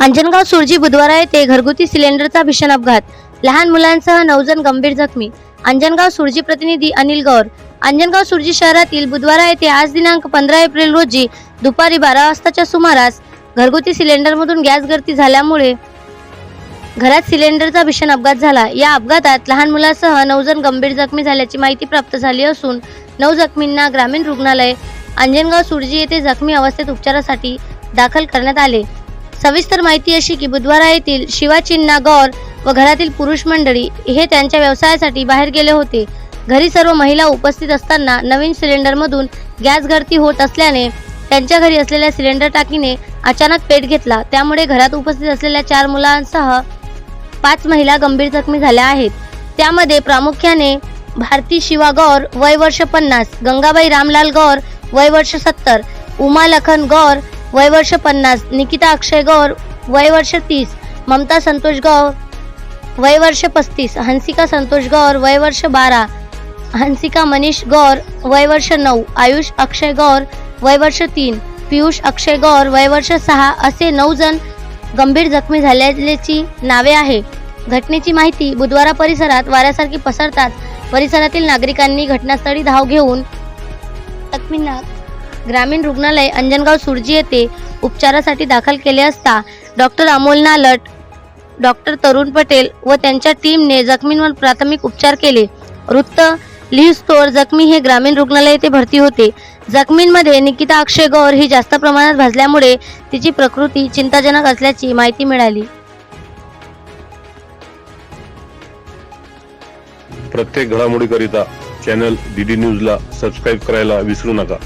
अंजनगाव सुरजी बुधवारा येथे घरगुती सिलेंडरचा भीषण अपघात. लहान मुलांसह नऊ जण गंभीर जखमी. अंजनगाव सुरजी प्रतिनिधी अनिल गौर. अंजनगाव सुरजी शहरातील बुधवारा येथे आज दिनांक पंधरा एप्रिल रोजी दुपारी बारा वाजताच्या सुमारास घरगुती सिलेंडरमधून गॅस गळती झाल्यामुळे घरात सिलेंडरचा भीषण अपघात झाला. या अपघातात लहान मुलासह नऊ जण गंभीर जखमी झाल्याची माहिती प्राप्त झाली असून नऊ जखमींना ग्रामीण रुग्णालय अंजनगाव सुरजी येथे जखमी अवस्थेत उपचारासाठी दाखल करण्यात आले. सविस्तर माहिती अशी की बुधवारा येथील शिवाचिन्ना गौर व घरातील पुरुष मंडळी हे त्यांच्या व्यवसायासाठी बाहेर गेले होते. घरी सर्व महिला उपस्थित असताना नवीन सिलेंडरमधून गॅस गळती होत असल्याने त्यांच्या घरी असलेल्या सिलेंडर टाकीने अचानक पेट घेतला. त्यामुळे घरात उपस्थित असलेल्या चार मुलांसह पाच महिला गंभीर जखमी झाल्या आहेत. त्यामध्ये प्रामुख्याने भारती शिवा गौर वय वर्ष पन्नास गंगाबाई रामलाल गौर वय वर्ष सत्तर उमा लखन गौर वय वर्ष पन्नास निकिता अक्षय गौर वय वर्ष तीस ममता संतोष गौर वय वर्ष पस्तीस हंसिका संतोष गौर वय वर्ष बारा हंसिका मनीष गौर वय वर्ष नऊ आयुष अक्षय गौर वय वर्ष तीन पियुष अक्षय गौर वय वर्ष सहा असे नऊ जण गंभीर जखमी झाल्याची नावे आहे घटनेची माहिती बुधवारा परिसरात वाऱ्यासारखी पसरताच परिसरातील नागरिकांनी घटनास्थळी धाव घेऊन जखमींना ग्रामीण रुग्णालय अंजनगाव सुरजी येथे उपचारासाठी दाखल केले असता डॉक्टर अमोल नालट डॉक्टर तरुण पटेल व त्यांच्या टीमने जखमींवर प्राथमिक उपचार केले. वृत्त लिहिस्तोर जखमी हे ग्रामीण रुग्णालय येथे भरती होते. जखमींमध्ये निकिता अक्षय गौर ही जास्त प्रमाणात भाजल्यामुळे तिची प्रकृती चिंताजनक असल्याची माहिती मिळाली. प्रत्येक घडामोडीकरिता चॅनल डी डी न्यूजला सबस्क्राईब करायला विसरू नका.